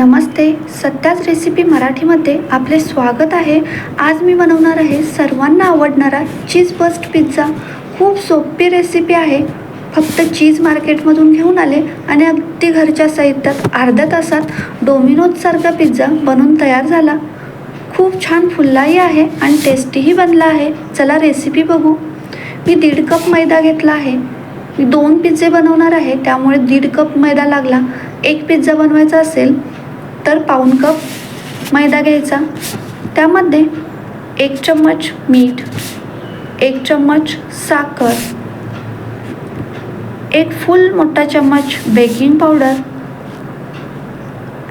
नमस्ते. सत्याच recipe मराठीमध्ये आपले स्वागत आहे. आज मी बनवणार आहे सर्वांना आवडणारा चीज बस्ट पिझ्झा खूप सोपी रेसिपी आहे. फक्त चीज मार्केटमधून घेऊन आले आणि अगदी घरच्या साहित्यात अर्ध्या तासात डोमिनोजसारखा पिझ्झा बनून तयार झाला. खूप छान फुल्लाही आहे आणि टेस्टीही बनला आहे. चला रेसिपी बघू. मी दीड कप मैदा घेतला आहे. मी दोन पिझ्झे बनवणार आहे. त्यामुळे दीड कप मैदा लागला. एक पिझ्झा बनवायचा असेल तर पाऊण कप मैदा घ्यायचा. त्यामध्ये एक चम्मच मीठ एक चम्मच साखर एक फुल मोठा चम्मच बेकिंग पावडर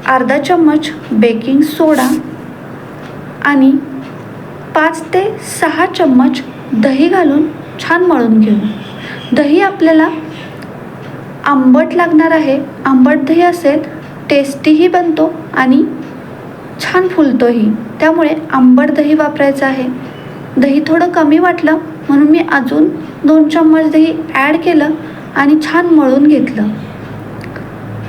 अर्धा चम्मच बेकिंग सोडा आणि पाच ते सहा चम्मच दही घालून छान मळून घेऊ. दही आपल्याला आंबट लागणार आहे. आंबट दही असेल टेस्टीही बनतो आणि छान फुलतोही. त्यामुळे आंबट दही वापरायचं आहे. दही थोडं कमी वाटलं म्हणून मी अजून दोन चम्मच दही ॲड केलं आणि छान मळून घेतलं.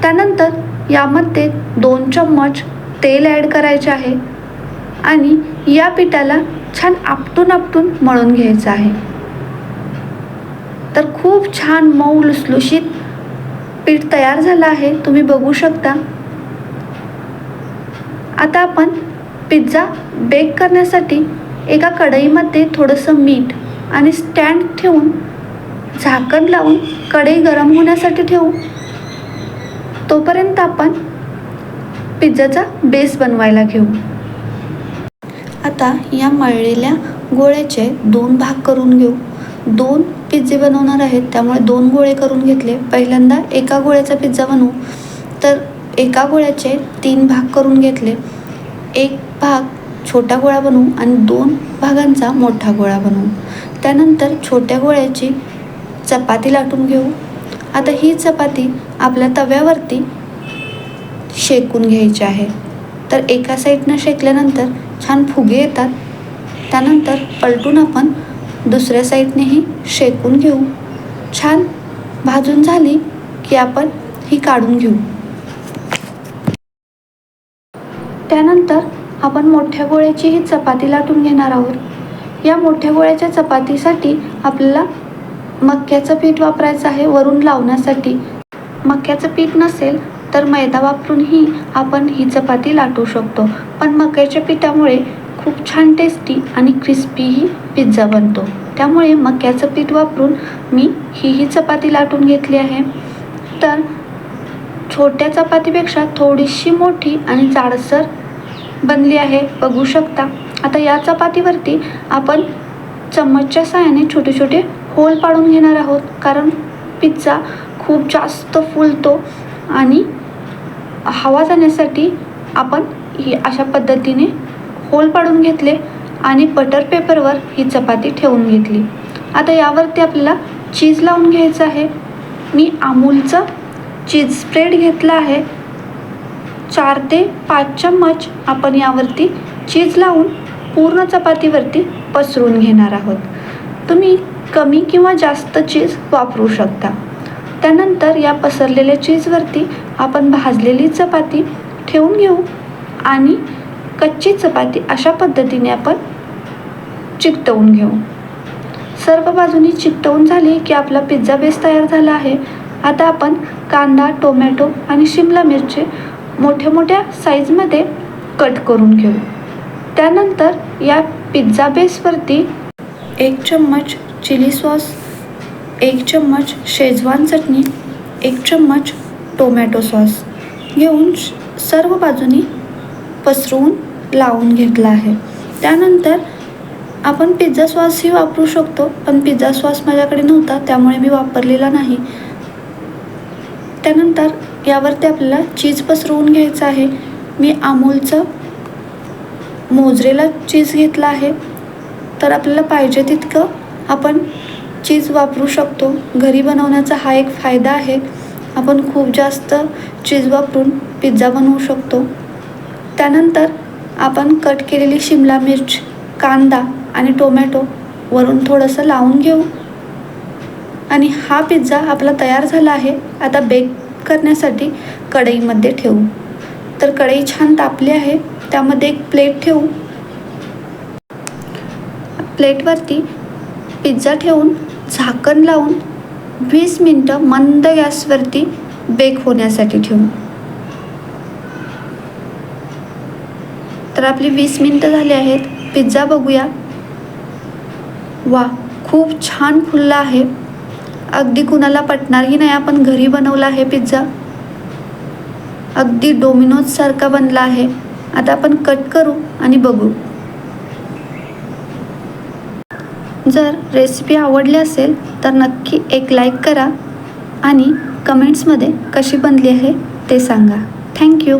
त्यानंतर यामध्ये दोन चम्मच तेल ॲड करायचे आहे आणि या पिठाला छान आपटून आपटून मळून घ्यायचं आहे. तर खूप छान मऊ लुसलुशीत पीठ तयार झालं आहे तुम्ही बघू शकता. आता आपण पिझ्झा बेक करण्यासाठी एका कढईमध्ये थोडंसं मीठ आणि स्टँड ठेवून झाकण लावून कढई गरम होण्यासाठी ठेवू. तोपर्यंत आपण पिझ्झाचा बेस बनवायला घेऊ. आता या मळलेल्या गोळ्याचे दोन भाग करून घेऊ. दोन पिझ्झे बनवणार आहेत. त्यामुळे दोन गोळे करून घेतले. पहिल्यांदा एका गोळ्याचा पिझ्झा बनवू. तर एका गोळ्याचे तीन भाग करून घेतले. एक भाग छोटा गोळा बनवू आणि दोन भागांचा मोठा गोळा बनवू. त्यानंतर छोट्या गोळ्याची चपाती लाटून घेऊ. आता ही चपाती आपल्या तव्यावरती शेकून घ्यायची आहे. तर एका साईडनं शेकल्यानंतर छान फुगे येतात. त्यानंतर पलटून आपण दुसऱ्या साईडनेही शेकून घेऊ. छान भाजून झाली की आपण ही काढून घेऊ. त्यानंतर आपण मोठ्या गोळ्याची ही चपाती लाटून घेणार आहोत. या मोठ्या गोळ्याच्या चपातीसाठी आपल्याला मक्याचं पीठ वापरायचं आहे वरून लावण्यासाठी. मक्याचं पीठ नसेल तर मैदा वापरूनही आपण ही चपाती लाटू शकतो. पण मक्याच्या पिठामुळे खूप छान टेस्टी आणि क्रिस्पीही पिझ्झा बनतो. त्यामुळे मक्याचं पीठ वापरून मी ही ही चपाती लाटून घेतली आहे. तर छोट्या चपातीपेक्षा थोडीशी मोठी आणि जाडसर बनली आहे. बघू शकता. आता या चपातीवरती आपण चम्मचच्या साहाय्याने छोटे छोटे होल पाडून घेणार आहोत. कारण पिझ्झा खूप जास्त फुलतो आणि हवा जाण्यासाठी आपण ही अशा पद्धतीने होल पाडून घेतले आणि बटर पेपरवर ही चपाती ठेवून घेतली. आता यावरती आपल्याला चीज लावून घ्यायचं आहे. मी अमूलचं चीज स्प्रेड घेतला आहे. चार ते पाच चम्मच आपण यावरती चीज लावून पूर्ण चपातीवरती पसरून घेणार आहोत. तुम्ही कमी किंवा जास्त चीज वापरू शकता. त्यानंतर या पसरलेल्या चीजवरती आपण भाजलेली चपाती ठेवून घेऊ आणि कच्ची चपाती अशा पद्धतीने आपण चिकटवून घेऊ. सर्व बाजूनी चिकटवून झाली की आपला पिझ्झा बेस तयार झाला आहे. आता आपण कांदा टोमॅटो आणि शिमला मिरची मोठ्या मोठ्या साईजमध्ये कट करून घेऊ. त्यानंतर या पिझ्झा बेसवरती एक चम्मच चिली सॉस एक चम्मच शेजवान चटणी एक चम्मच टोमॅटो सॉस घेऊन श- सर्व बाजूनी पसरवून लावून घेतला आहे. त्यानंतर आपण पिझ्झा सॉसही वापरू शकतो पण पिझ्झा सॉस माझ्याकडे नव्हता त्यामुळे मी वापरलेला नाही. त्यानंतर यावरती आपल्याला चीज पसरवून घ्यायचं आहे. मी अमूलचं मोजरेला चीज घेतला आहे. तर आपल्याला पाहिजे तितकं आपण चीज वापरू शकतो. घरी बनवण्याचा हा एक फायदा आहे. आपण खूप जास्त चीज वापरून पिझ्झा बनवू शकतो. त्यानंतर आपण कट केलेली शिमला मिर्च कांदा आणि टोमॅटो वरून थोडंसं लावून घेऊ. आणि हा पिझ्झा आपला तयार झाला आहे. आता बेक करण्यासाठी कढईमध्ये ठेवू. तर कढई छान तापली आहे. त्यामध्ये एक प्लेट ठेवू. प्लेटवरती पिझ्झा ठेवून झाकण लावून वीस मिनटं मंद गॅसवरती बेक होण्यासाठी ठेवू. तर आपली वीस मिनटं झाली आहेत. पिझ्झा बघूया. वा खूप छान फुलला आहे. अगदी कुणाला पटणारही नाही आपण घरी बनवला आहे पिझ्झा. अगदी डोमिनोजसारखा बनला आहे. आता आपण कट करू आणि बघू. जर रेसिपी आवडली असेल तर नक्की एक लाईक करा आणि कमेंट्समध्ये कशी बनली आहे ते सांगा. थँक्यू